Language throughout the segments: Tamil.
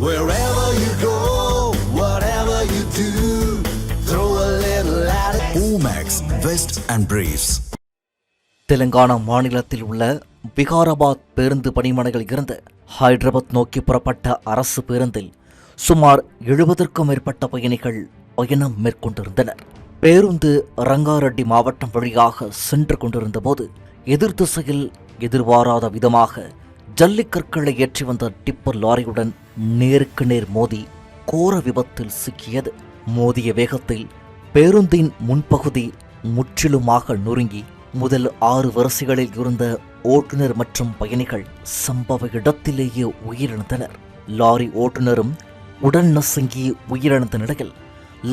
Wherever you go, whatever you do, throw a little at it. Omax, Vest and Briefs. Telangana மாநிலத்தில் உள்ள விகாராபாத் பேருந்து பணிமனையில் இருந்து ஹைதராபாத் நோக்கி புறப்பட்ட அரசு பேருந்தில் சுமார் எழுபதற்கும் மேற்பட்ட பயணிகள் பயணம் மேற்கொண்டிருந்தனர் பேருந்து ரங்காரெட்டி மாவட்டம் வழியாக சென்று கொண்டிருந்தபோது எதிர் திசையில் எதிர்பாராத விதமாக ஜல்லிக்கற்களை ஏற்றி வந்த டிப்பர் லாரியுடன் நேருக்கு நேர் மோதி கோர விபத்தில் சிக்கியது. மோதிய வேகத்தில் பேருந்தின் முன்பகுதி முற்றிலுமாக நொறுங்கி முதல் ஆறு வரிசைகளில் இருந்த ஓட்டுநர் மற்றும் பயணிகள் சம்பவ இடத்திலேயே உயிரிழந்தனர். லாரி ஓட்டுநரும் உடல் நசுங்கி உயிரிழந்த நிலையில்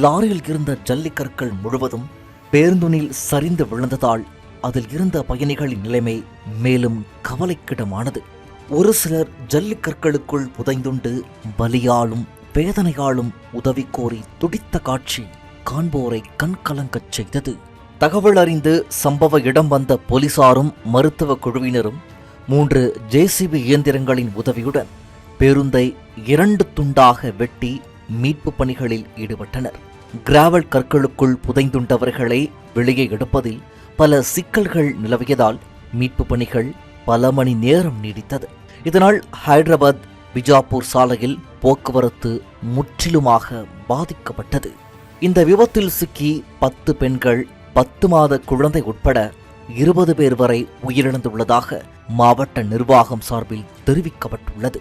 லாரியில் இருந்த ஜல்லிக்கற்கள் முழுவதும் பேருந்துனில் சரிந்து விழுந்ததால் அதில் இருந்த பயணிகளின் நிலைமை மேலும் கவலைக்கிடமானது. ஒரு சிலர் ஜல்லிக்கற்களுக்குள் புதைந்துண்டு பலியாலும் வேதனையாலும் உதவி கோரி துடித்த காட்சி காண்போரை கண்கலங்கச் செய்தது. தகவல் அறிந்து சம்பவ இடம் வந்த போலீசாரும் மருத்துவ குழுவினரும் மூன்று ஜேசிபி இயந்திரங்களின் உதவியுடன் பேருந்தை இரண்டு துண்டாக வெட்டி மீட்பு பணிகளில் ஈடுபட்டனர். கிராவல் கற்களுக்குள் புதைந்துண்டவர்களை வெளியே எடுப்பதில் பல சிக்கல்கள் நிலவியதால் மீட்பு பணிகள் பல மணி நேரம் நீடித்தது. இதனால் ஹைதராபாத் பிஜாப்பூர் சாலையில் போக்குவரத்து முற்றிலுமாக பாதிக்கப்பட்டது. இந்த விபத்தில் சிக்கி பத்து பெண்கள் பத்து மாத குழந்தை உட்பட இருபது பேர் வரை உயிரிழந்துள்ளதாக மாவட்ட நிர்வாகம் சார்பில் தெரிவிக்கப்பட்டுள்ளது.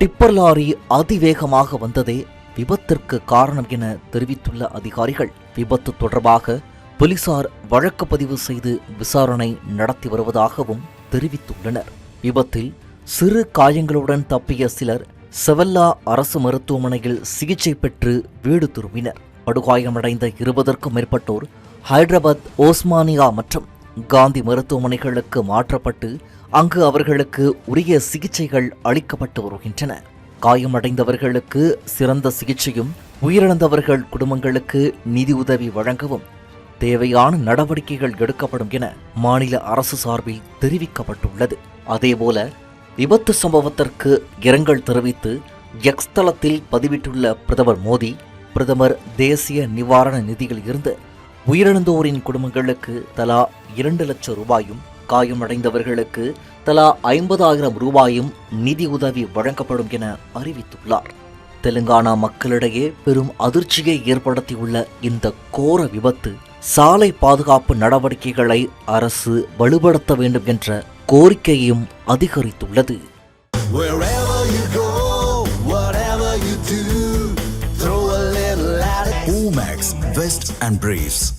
டிப்பர் லாரி அதிவேகமாக வந்ததே விபத்திற்கு காரணம் என தெரிவித்துள்ள அதிகாரிகள் விபத்து தொடர்பாக போலீசார் வழக்கு பதிவு செய்து விசாரணை நடத்தி வருவதாகவும் தெரிவித்துள்ளனர். விபத்தில் சிறு காயங்களுடன் தப்பிய சிலர் செவல்லா அரசு மருத்துவமனையில் சிகிச்சை பெற்று வீடு திரும்பினர். படுகாயமடைந்த இருபதற்கும் மேற்பட்டோர் ஹைதராபாத் ஓஸ்மானியா மற்றும் காந்தி மருத்துவமனைகளுக்கு மாற்றப்பட்டு அங்கு அவர்களுக்கு உரிய சிகிச்சைகள் அளிக்கப்பட்டு வருகின்றன. காயமடைந்தவர்களுக்கு சிறந்த சிகிச்சையும் உயிரிழந்தவர்கள் குடும்பங்களுக்கு நிதியுதவி வழங்கவும் தேவையான நடவடிக்கைகள் எடுக்கப்படும் என மாநில அரசு சார்பில் தெரிவிக்கப்பட்டுள்ளது. அதேபோல விபத்து சம்பவத்திற்கு இரங்கல் தெரிவித்து எக்ஸ் தளத்தில் பதிவிட்டுள்ள பிரதமர் மோடி பிரதமர் தேசிய நிவாரண நிதியில் இருந்து உயிரிழந்தோரின் குடும்பங்களுக்கு தலா இரண்டு லட்சம் ரூபாயும் காயமடைந்தவர்களுக்கு தலா ஐம்பதாயிரம் ரூபாயும் நிதி உதவி வழங்கப்படும் என அறிவித்துள்ளார். தெலுங்கானா மக்களிடையே பெரும் அதிர்ச்சியை ஏற்படுத்தியுள்ள இந்த கோர விபத்து சாலை பாதுகாப்பு நடவடிக்கைகளை அரசு வலுப்படுத்த வேண்டும் என்ற கோரிக்கையும் அதிகரித்துள்ளது. Omax, Vest and Briefs.